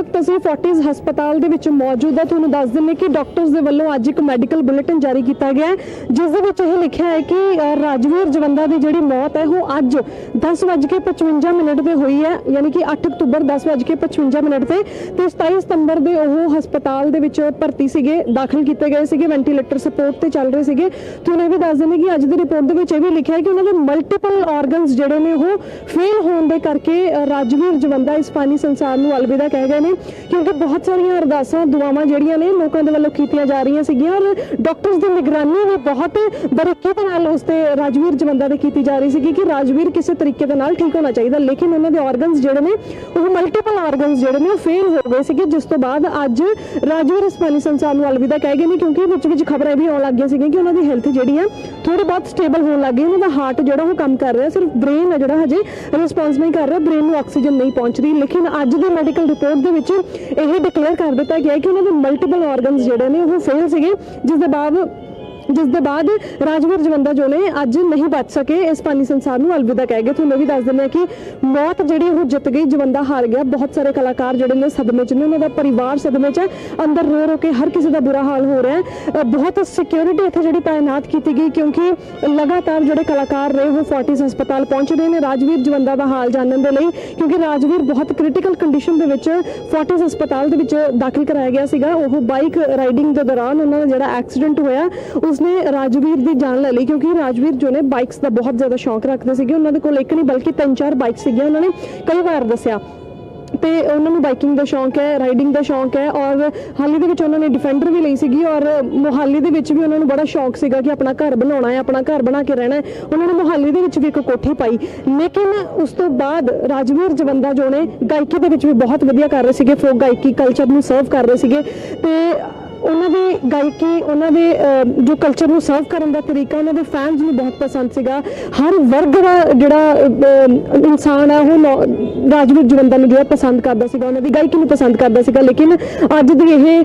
ਵਕਤ ਅਸੀਂ ਫੋਰਟਿਸ ਹਸਪਤਾਲ ਦੇ ਵਿੱਚ ਮੌਜੂਦ ਹਾਂ। ਤੁਹਾਨੂੰ ਦੱਸ ਦਿੰਨੇ ਕਿ ਡਾਕਟਰਸ ਦੇ ਵੱਲੋਂ ਅੱਜ ਇੱਕ ਮੈਡੀਕਲ ਬੁਲੇਟਿਨ ਜਾਰੀ ਕੀਤਾ ਗਿਆ ਜਿਸ ਦੇ ਵਿੱਚ ਇਹ ਲਿਖਿਆ ਹੈ ਕਿ ਰਾਜਵੀਰ ਜਵੰਦਾ ਦੀ ਜਿਹੜੀ ਮੌਤ ਹੈ, ਉਹ ਅੱਜ 10:55 ਮਿੰਟ ਤੇ ਹੋਈ ਹੈ, ਯਾਨੀ ਕਿ 8 ਅਕਤੂਬਰ 10:55 ਮਿੰਟ ਤੇ ਤੇ 27 ਸਤੰਬਰ ਦੇ ਉਹ ਹਸਪਤਾਲ ਦੇ ਵਿੱਚ ਭਰਤੀ ਸੀਗੇ, ਦਾਖਲ ਕੀਤੇ ਗਏ ਸੀਗੇ ਵੈਂਟੀਲੇਟਰ ਸਪੋਰਟ ਤੇ ਚੱਲ ਰਹੇ ਸੀਗੇ। ਤੁਹਾਨੂੰ ਇਹ ਵੀ ਦੱਸ ਦਿੰਦੇ ਕਿ ਅੱਜ ਦੀ ਰਿਪੋਰਟ ਦੇ ਵਿੱਚ ਇਹ ਵੀ ਲਿਖਿਆ ਹੈ ਕਿ ਉਹਨਾਂ ਦੇ ਮਲਟੀਪਲ ਆਰਗਨਸ ਜਿਹੜੇ ਨੇ ਉਹ ਫੇਲ ਹੋਣ ਦੇ ਕਰਕੇ ਰਾਜਵੀਰ ਜਵੰਦਾ ਇਸ ਫਾਨੀ ਸੰਸਾਰ ਨੂੰ ਅਲਵਿਦਾ ਕਹਿ ਗਏ ਨੇ। ਕਿਉਂਕਿ ਬਹੁਤ ਸਾਰੀਆਂ ਅਰਦਾਸਾਂ, ਦੁਆਵਾਂ ਜਿਹੜੀਆਂ ਨੇ ਲੋਕਾਂ ਦੇ ਵੱਲੋਂ ਕੀਤੀਆਂ ਜਾ ਰਹੀਆਂ ਸੀਗੀਆਂ ਔਰ ਡਾਕਟਰਸ ਦੀ ਨਿਗਰਾਨੀ ਵੀ ਬਹੁਤ ਬਰੀਕੀ ਦੇ ਨਾਲ ਉਸ ਤੇ ਰਾਜਵੀਰ ਜਵੰਦਾ ਦੇ ਕੀਤੀ ਜਾ ਰਹੀ ਸੀਗੀ ਕਿ ਰਾਜਵੀਰ ਕਿਸੇ ਤਰੀਕੇ ਦੇ ਨਾਲ ਠੀਕ ਹੋਣਾ ਚਾਹੀਦਾ। ਲੇਕਿਨ ਉਹਨਾਂ ਦੇ ਆਰਗਨਸ ਜਿਹੜੇ ਨੇ, ਉਹ ਮਲਟੀਪਲ ਆਰਗਨਸ ਜਿਹੜੇ ਨੇ, ਉਹ ਫੇਲ ਹੋ ਗਏ ਸੀਗੇ। ਜਿਸ ਤੋਂ ਬਾਅਦ ਅੱਜ ਰਾਜਵੀਰ ਇਸ ਸੰਸਾਰ ਨੂੰ ਅਲਵਿਦਾ ਕਹਿ ਗਏ ਨੇ, ਕਿਉਂਕਿ ਵਿੱਚ ਵਿੱਚ ਖਬਰਾਂ ਵੀ ਆਉਣ ਲੱਗੀਆਂ ਸੀਗੀਆਂ ਕਿ ਉਹਨਾਂ ਦੀ ਹੈਲਥ ਜਿਹੜੀ ਆ ਥੋੜੀ ਬਹੁਤ ਸਟੇਬਲ ਹੋਣ ਲੱਗ ਗਈ। ਉਹਨਾਂ ਦਾ ਹਾਰਟ ਜਿਹੜਾ, ਉਹ ਕੰਮ ਕਰ ਰਿਹਾ, ਸਿਰਫ ਬ੍ਰੇਨ ਹੈ ਜਿਹੜਾ, ਹਜੇ ਰਿਸਪੌਂਸ ਨਹੀਂ ਕਰ ਰਿਹਾ। ਬ੍ਰੇਨ ਨੂੰ ਆਕਸੀਜਨ ਨਹੀਂ ਪਹੁੰਚ ਰਹੀ। ਲੇਕਿਨ ਅੱਜ ਦੀ ਮੈਡੀਕਲ ਰਿਪੋਰਟ ਦੇ ਵਿੱਚ ਇਹ ਡਿਕਲੇਅਰ ਕਰ ਦਿੱਤਾ ਗਿਆ ਕਿ ਉਹਨਾਂ ਦੇ ਮਲਟੀਪਲ ਆਰਗਨਸ ਜਿਹੜੇ ਨੇ ਉਹ ਫੇਲ ਸੀਗੇ, ਜਿਸ ਦੇ ਬਾਅਦ ਜਿਸ ਦੇ ਬਾਅਦ ਰਾਜਵੀਰ ਜਵੰਦਾ ਜੋ ਨੇ ਅੱਜ ਨਹੀਂ ਬਚ ਸਕੇ, ਇਸ ਪਾਣੀ ਸੰਸਾਰ ਨੂੰ ਅਲਵਿਦਾ ਕਹਿ ਗਏ। ਤੁਹਾਨੂੰ ਇਹ ਵੀ ਦੱਸ ਦਿੰਦੇ ਆ ਕਿ ਮੌਤ ਜਿਹੜੀ ਉਹ ਜਿੱਤ ਗਈ, ਜਵੰਦਾ ਹਾਰ ਗਿਆ। ਬਹੁਤ ਸਾਰੇ ਕਲਾਕਾਰ ਜਿਹੜੇ ਨੇ ਸਦਮੇ 'ਚ ਨੇ, ਉਹਨਾਂ ਦਾ ਪਰਿਵਾਰ ਸਦਮੇ 'ਚ ਹੈ। ਅੰਦਰ ਰੋ ਰੋ ਕੇ ਹਰ ਕਿਸੇ ਦਾ ਬੁਰਾ ਹਾਲ ਹੋ ਰਿਹਾ ਹੈ। ਬਹੁਤ ਸਿਕਿਉਰਿਟੀ ਇੱਥੇ ਜਿਹੜੀ ਤਾਇਨਾਤ ਕੀਤੀ ਗਈ, ਕਿਉਂਕਿ ਲਗਾਤਾਰ ਜਿਹੜੇ ਕਲਾਕਾਰ ਨੇ, ਉਹ ਫੋਰਟਿਸ ਹਸਪਤਾਲ ਪਹੁੰਚ ਰਹੇ ਨੇ। ਰਾਜਵੀਰ ਜਵੰਦਾ ਦਾ ਹਾਲ ਜਾਣਨ ਦੇ ਲਈ, ਕਿਉਂਕਿ ਰਾਜਵੀਰ ਬਹੁਤ ਕ੍ਰਿਟੀਕਲ ਕੰਡੀਸ਼ਨ ਦੇ ਵਿੱਚ ਫੋਰਟਿਸ ਹਸਪਤਾਲ ਦੇ ਵਿੱਚ ਦਾਖਲ ਕਰਾਇਆ ਗਿਆ ਸੀਗਾ। ਉਹ ਬਾਈਕ ਰਾਈਡਿੰਗ ਦੇ ਦੌਰਾਨ ਉਹਨਾਂ ਦਾ ਜਿਹੜਾ ਐਕਸੀਡੈਂਟ ਹੋਇਆ, ਉਸ ਉਸਨੇ ਰਾਜਵੀਰ ਦੀ ਜਾਨ ਲੈ ਲਈ ਕਿਉਂਕਿ ਰਾਜਵੀਰ ਜੋ ਨੇ ਬਾਈਕਸ ਦਾ ਬਹੁਤ ਜ਼ਿਆਦਾ ਸ਼ੌਂਕ ਰੱਖਦੇ ਸੀਗੇ। ਉਹਨਾਂ ਦੇ ਕੋਲ ਇੱਕ ਨਹੀਂ, ਬਲਕਿ ਤਿੰਨ ਚਾਰ ਬਾਈਕ ਸੀਗੀਆਂ। ਉਹਨਾਂ ਨੇ ਕਈ ਵਾਰ ਦੱਸਿਆ। ਤੇ ਉਹਨਾਂ ਨੂੰ ਬਾਈਕਿੰਗ ਦਾ ਸ਼ੌਂਕ ਹੈ, ਰਾਈਡਿੰਗ ਦਾ ਸ਼ੌਂਕ ਹੈ ਔਰ ਹਾਲੀ ਦੇ ਵਿੱਚ ਉਹਨਾਂ ਨੇ ਡਿਫੈਂਡਰ ਵੀ ਲਈ ਸੀਗੀ ਔਰ ਮੋਹਾਲੀ ਦੇ ਵਿੱਚ ਵੀ ਉਹਨਾਂ ਨੂੰ ਬੜਾ ਸ਼ੌਂਕ ਸੀਗਾ ਕਿ ਆਪਣਾ ਘਰ ਬਣਾਉਣਾ ਹੈ, ਆਪਣਾ ਘਰ ਬਣਾ ਕੇ ਰਹਿਣਾ ਹੈ। ਉਹਨਾਂ ਨੇ ਮੋਹਾਲੀ ਦੇ ਵਿੱਚ ਵੀ ਇੱਕ ਕੋਠੀ ਪਾਈ। ਲੇਕਿਨ ਉਸ ਤੋਂ ਬਾਅਦ ਰਾਜਵੀਰ ਜਵੰਦਾ ਜੋ ਨੇ ਗਾਇਕੀ ਦੇ ਵਿੱਚ ਵੀ ਬਹੁਤ ਵਧੀਆ ਕਰ ਰਹੇ ਸੀਗੇ। ਫੋਕ ਗਾਇਕੀ ਕਲਚਰ ਨੂੰ ਸਰਵ ਕਰ ਰਹੇ ਸੀਗੇ। ਤੇ ਦੀ ਗਾਇਕੀ ਉਹਨਾਂ ਦੇ ਜੋ ਕਲਚਰ ਨੂੰ ਸਰਵ ਕਰਨ ਦਾ ਤਰੀਕਾ, ਉਹਨਾਂ ਦੇ ਫੈਨਸ ਨੂੰ ਬਹੁਤ ਪਸੰਦ ਸੀਗਾ। ਹਰ ਵਰਗ ਦਾ ਜਿਹੜਾ ਇਨਸਾਨ ਹੈ ਉਹ ਰਾਜਵੀਰ ਜਵੰਦਾ ਨੂੰ ਜਿਹੜਾ ਪਸੰਦ ਕਰਦਾ ਸੀਗਾ, ਉਹਨਾਂ ਦੀ ਗਾਇਕੀ ਨੂੰ ਪਸੰਦ ਕਰਦਾ ਸੀਗਾ। ਲੇਕਿਨ ਅੱਜ ਦੀ ਇਹ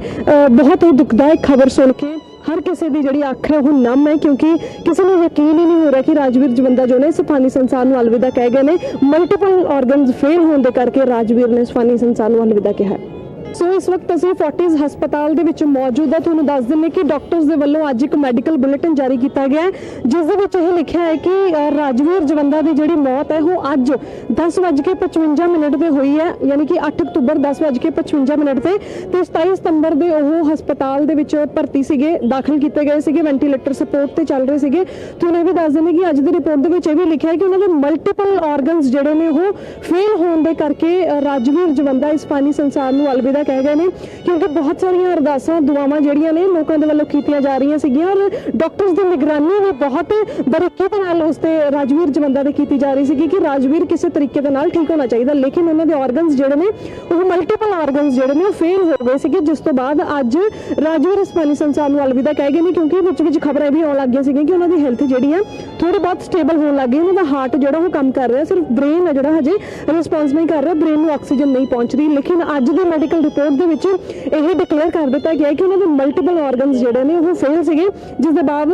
ਬਹੁਤ ਹੀ ਦੁਖਦਾਇਕ ਖਬਰ ਸੁਣ ਕੇ ਹਰ ਕਿਸੇ ਦੀ ਜਿਹੜੀ ਅੱਖ ਹੈ, ਉਹ ਨਮ ਹੈ, ਕਿਉਂਕਿ ਕਿਸੇ ਨੂੰ ਯਕੀਨ ਹੀ ਨਹੀਂ ਹੋ ਰਿਹਾ ਕਿ ਰਾਜਵੀਰ ਜਵੰਦਾ ਜੋ ਨੇ ਇਸ ਫਾਨੀ ਸੰਸਾਰ ਨੂੰ ਅਲਵਿਦਾ ਕਹਿ ਗਏ ਨੇ। ਮਲਟੀਪਲ ਆਰਗਨਸ ਫੇਲ ਹੋਣ ਦੇ ਕਰਕੇ ਰਾਜਵੀਰ ਨੇ ਇਸ ਫਾਨੀ ਸੰਸਾਰ ਨੂੰ ਅਲਵਿਦਾ ਕਿਹਾ ਹੈ। ਸੋ ਇਸ ਵਕਤ ਅਸੀਂ ਫੋਰਟਿਸ ਹਸਪਤਾਲ ਦੇ ਵਿੱਚ ਮੌਜੂਦ ਹਾਂ। ਤੁਹਾਨੂੰ ਦੱਸ ਦਿੰਨੇ ਕਿ ਡਾਕਟਰਸ ਦੇ ਵੱਲੋਂ ਅੱਜ ਇੱਕ ਮੈਡੀਕਲ ਬੁਲੇਟਿਨ ਜਾਰੀ ਕੀਤਾ ਗਿਆ ਜਿਸ ਦੇ ਵਿੱਚ ਇਹ ਲਿਖਿਆ ਹੈ ਕਿ ਰਾਜਵੀਰ ਜਵੰਦਾ ਦੀ ਜਿਹੜੀ ਮੌਤ ਹੈ, ਉਹ ਅੱਜ 10:55 ਮਿੰਟ ਤੇ ਹੋਈ ਹੈ, ਯਾਨੀ ਕਿ 8 ਅਕਤੂਬਰ 10:55 ਮਿੰਟ ਤੇ। ਤੇ 27 ਸਤੰਬਰ ਦੇ ਉਹ ਹਸਪਤਾਲ ਦੇ ਵਿੱਚ ਭਰਤੀ ਸੀਗੇ, ਦਾਖਲ ਕੀਤੇ ਗਏ ਸੀਗੇ ਵੈਂਟੀਲੇਟਰ ਸਪੋਰਟ ਤੇ ਚੱਲ ਰਹੇ ਸੀਗੇ। ਤੁਹਾਨੂੰ ਇਹ ਵੀ ਦੱਸ ਦਿੰਦੇ ਕਿ ਅੱਜ ਦੀ ਰਿਪੋਰਟ ਦੇ ਵਿੱਚ ਇਹ ਵੀ ਲਿਖਿਆ ਹੈ ਕਿ ਉਹਨਾਂ ਦੇ ਮਲਟੀਪਲ ਆਰਗਨਸ ਜਿਹੜੇ ਨੇ, ਉਹ ਫੇਲ ਹੋਣ ਦੇ ਕਰਕੇ ਰਾਜਵੀਰ ਜਵੰਦਾ ਇਸ ਫਾਨੀ ਸੰਸਾਰ ਨੂੰ ਅਲਵਿਦਾ ਕਹਿ ਗਏ ਨੇ ਕਿਉਂਕਿ ਬਹੁਤ ਸਾਰੀਆਂ ਅਰਦਾਸਾਂ, ਦੁਆਵਾਂ ਜਿਹੜੀਆਂ ਨੇ ਲੋਕਾਂ ਦੇ ਵੱਲੋਂ ਕੀਤੀਆਂ ਜਾ ਰਹੀਆਂ ਸੀਗੀਆਂ ਔਰ ਡਾਕਟਰਸ ਦੀ ਨਿਗਰਾਨੀ ਵੀ ਬਹੁਤ ਬਰੀਕੀ ਦੇ ਨਾਲ ਉਸ ਤੇ ਰਾਜਵੀਰ ਜਵੰਦਾ ਦੇ ਕੀਤੀ ਜਾ ਰਹੀ ਸੀਗੀ ਕਿ ਰਾਜਵੀਰ ਕਿਸੇ ਤਰੀਕੇ ਦੇ ਨਾਲ ਠੀਕ ਹੋਣਾ ਚਾਹੀਦਾ। ਲੇਕਿਨ ਉਹਨਾਂ ਦੇ ਆਰਗਨਸ ਜਿਹੜੇ ਨੇ, ਉਹ ਮਲਟੀਪਲ ਆਰਗਨਸ ਜਿਹੜੇ ਨੇ, ਉਹ ਫੇਲ ਹੋ ਗਏ ਸੀਗੇ। ਜਿਸ ਤੋਂ ਬਾਅਦ ਅੱਜ ਰਾਜਵੀਰ ਇਸ ਸੰਸਾਰ ਨੂੰ ਅਲਵਿਦਾ ਕਹਿ ਗਏ ਨੇ ਕਿਉਂਕਿ ਵਿੱਚ ਵਿੱਚ ਖਬਰਾਂ ਵੀ ਆਉਣ ਲੱਗੀਆਂ ਸੀਗੀਆਂ ਕਿ ਉਹਨਾਂ ਦੀ ਹੈਲਥ ਜਿਹੜੀ ਆ ਥੋੜੀ ਬਹੁਤ ਸਟੇਬਲ ਹੋਣ ਲੱਗ ਗਈ। ਉਹਨਾਂ ਦਾ ਹਾਰਟ ਜਿਹੜਾ ਉਹ ਕੰਮ ਕਰ ਰਿਹਾ, ਸਿਰਫ ਬ੍ਰੇਨ ਹੈ ਜਿਹੜਾ ਹਜੇ ਰਿਸਪੌਂਸ ਨਹੀਂ ਕਰ ਰਿਹਾ ਬ੍ਰੇਨ ਨੂੰ ਆਕਸੀਜਨ ਨਹੀਂ ਪਹੁੰਚ ਰਹੀ। ਲੇਕਿਨ ਅੱਜ ਦੀ ਮੈਡੀਕਲ ਰਿਪੋਰਟ ਦੇ ਵਿੱਚ ਇਹ ਡਿਕਲੇਅਰ ਕਰ ਦਿੱਤਾ ਗਿਆ ਕਿ ਉਹਨਾਂ ਦੇ ਮਲਟੀਪਲ ਆਰਗਨਸ ਜਿਹੜੇ ਨੇ ਉਹ ਫੇਲ ਸੀਗੇ, ਜਿਸ ਦੇ ਬਾਅਦ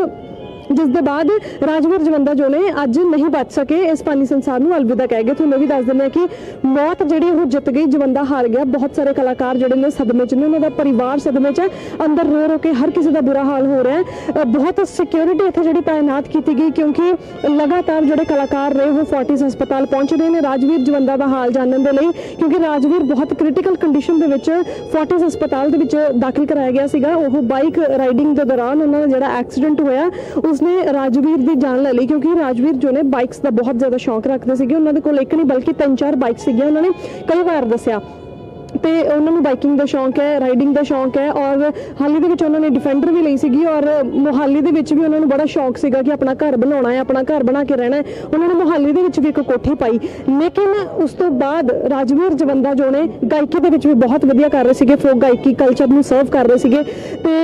ਜਿਸ ਦੇ ਬਾਅਦ ਰਾਜਵੀਰ ਜਵੰਦਾ ਜੋ ਨੇ ਅੱਜ ਨਹੀਂ ਬਚ ਸਕੇ, ਇਸ ਪਾਣੀ ਸੰਸਾਰ ਨੂੰ ਅਲਵਿਦਾ ਕਹਿ ਗਏ। ਤੁਹਾਨੂੰ ਇਹ ਵੀ ਦੱਸ ਦਿੰਦੇ ਆ ਕਿ ਮੌਤ ਜਿਹੜੀ ਉਹ ਜਿੱਤ ਗਈ, ਜਵੰਦਾ ਹਾਰ ਗਿਆ। ਬਹੁਤ ਸਾਰੇ ਕਲਾਕਾਰ ਜਿਹੜੇ ਨੇ ਸਦਮੇ 'ਚ ਨੇ, ਉਹਨਾਂ ਦਾ ਪਰਿਵਾਰ ਸਦਮੇ 'ਚ ਹੈ। ਅੰਦਰ ਰੋ ਰੋ ਕੇ ਹਰ ਕਿਸੇ ਦਾ ਬੁਰਾ ਹਾਲ ਹੋ ਰਿਹਾ ਹੈ। ਬਹੁਤ ਸਿਕਿਉਰਿਟੀ ਇੱਥੇ ਜਿਹੜੀ ਤਾਇਨਾਤ ਕੀਤੀ ਗਈ, ਕਿਉਂਕਿ ਲਗਾਤਾਰ ਜਿਹੜੇ ਕਲਾਕਾਰ ਨੇ, ਉਹ ਫੋਰਟਿਸ ਹਸਪਤਾਲ ਪਹੁੰਚ ਰਹੇ ਨੇ। ਰਾਜਵੀਰ ਜਵੰਦਾ ਦਾ ਹਾਲ ਜਾਣਨ ਦੇ ਲਈ, ਕਿਉਂਕਿ ਰਾਜਵੀਰ ਬਹੁਤ ਕ੍ਰਿਟੀਕਲ ਕੰਡੀਸ਼ਨ ਦੇ ਵਿੱਚ ਫੋਰਟਿਸ ਹਸਪਤਾਲ ਦੇ ਵਿੱਚ ਦਾਖਲ ਕਰਾਇਆ ਗਿਆ ਸੀਗਾ। ਉਹ ਬਾਈਕ ਰਾਈਡਿੰਗ ਦੇ ਦੌਰਾਨ ਉਹਨਾਂ ਦਾ ਜਿਹੜਾ ਐਕਸੀਡੈਂਟ ਹੋਇਆ, ਉਸ ਉਸਨੇ ਰਾਜਵੀਰ ਦੀ ਜਾਨ ਲੈ ਲਈ ਕਿਉਂਕਿ ਰਾਜਵੀਰ ਜੋ ਨੇ ਬਾਈਕਸ ਦਾ ਬਹੁਤ ਜ਼ਿਆਦਾ ਸ਼ੌਂਕ ਰੱਖਦੇ ਸੀਗੇ। ਉਹਨਾਂ ਦੇ ਕੋਲ ਇੱਕ ਨਹੀਂ, ਬਲਕਿ ਤਿੰਨ ਚਾਰ ਬਾਈਕ ਸੀਗੀਆਂ। ਉਹਨਾਂ ਨੇ ਕਈ ਵਾਰ ਦੱਸਿਆ। ਤੇ ਉਹਨਾਂ ਨੂੰ ਬਾਈਕਿੰਗ ਦਾ ਸ਼ੌਂਕ ਹੈ, ਰਾਈਡਿੰਗ ਦਾ ਸ਼ੌਂਕ ਹੈ ਔਰ ਹਾਲੀ ਦੇ ਵਿੱਚ ਉਹਨਾਂ ਨੇ ਡਿਫੈਂਡਰ ਵੀ ਲਈ ਸੀਗੀ ਔਰ ਮੋਹਾਲੀ ਦੇ ਵਿੱਚ ਵੀ ਉਹਨਾਂ ਨੂੰ ਬੜਾ ਸ਼ੌਂਕ ਸੀਗਾ ਕਿ ਆਪਣਾ ਘਰ ਬਣਾਉਣਾ ਹੈ, ਆਪਣਾ ਘਰ ਬਣਾ ਕੇ ਰਹਿਣਾ ਹੈ। ਉਹਨਾਂ ਨੇ ਮੋਹਾਲੀ ਦੇ ਵਿੱਚ ਵੀ ਇੱਕ ਕੋਠੀ ਪਾਈ। ਲੇਕਿਨ ਉਸ ਤੋਂ ਬਾਅਦ ਰਾਜਵੀਰ ਜਵੰਦਾ ਜੋ ਨੇ ਗਾਇਕੀ ਦੇ ਵਿੱਚ ਵੀ ਬਹੁਤ ਵਧੀਆ ਕਰ ਰਹੇ ਸੀਗੇ। ਫੋਕ ਗਾਇਕੀ ਕਲਚਰ ਨੂੰ ਸਰਵ ਕਰ ਰਹੇ ਸੀਗੇ। ਤੇ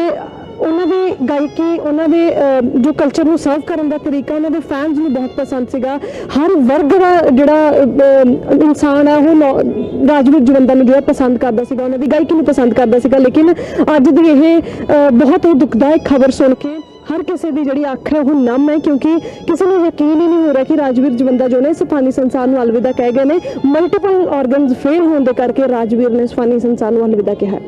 ਉਹਨਾਂ ਦੀ ਗਾਇਕੀ ਉਹਨਾਂ ਦੇ ਜੋ ਕਲਚਰ ਨੂੰ ਸਰਵ ਕਰਨ ਦਾ ਤਰੀਕਾ ਉਹਨਾਂ ਦੇ ਫੈਨਸ ਨੂੰ ਬਹੁਤ ਪਸੰਦ ਸੀਗਾ। ਹਰ ਵਰਗ ਦਾ ਜਿਹੜਾ ਇਨਸਾਨ ਹੈ ਉਹ ਰਾਜਵੀਰ ਜਵੰਦਾ ਨੂੰ ਜਿਹੜਾ ਪਸੰਦ ਕਰਦਾ ਸੀਗਾ ਉਹਨਾਂ ਦੀ ਗਾਇਕੀ ਨੂੰ ਪਸੰਦ ਕਰਦਾ ਸੀਗਾ। ਲੇਕਿਨ ਅੱਜ ਦੀ ਇਹ ਅਹ, ਬਹੁਤ ਹੀ ਦੁਖਦਾਇਕ ਖਬਰ ਸੁਣ ਕੇ ਹਰ ਕਿਸੇ ਦੀ ਜਿਹੜੀ ਅੱਖ ਹੈ ਉਹ ਨਮ ਹੈ ਕਿਉਂਕਿ ਕਿਸੇ ਨੂੰ ਯਕੀਨ ਹੀ ਨਹੀਂ ਹੋ ਰਿਹਾ ਕਿ ਰਾਜਵੀਰ ਜਵੰਦਾ ਜੋ ਨੇ ਇਸ ਫਾਨੀ ਸੰਸਾਰ ਨੂੰ ਅਲਵਿਦਾ ਕਹਿ ਗਏ ਨੇ। ਮਲਟੀਪਲ ਆਰਗਨਸ ਫੇਲ ਹੋਣ ਦੇ ਕਰਕੇ ਰਾਜਵੀਰ ਨੇ ਇਸ ਫਾਨੀ ਸੰਸਾਰ ਨੂੰ ਅਲਵਿਦਾ ਕਿਹਾ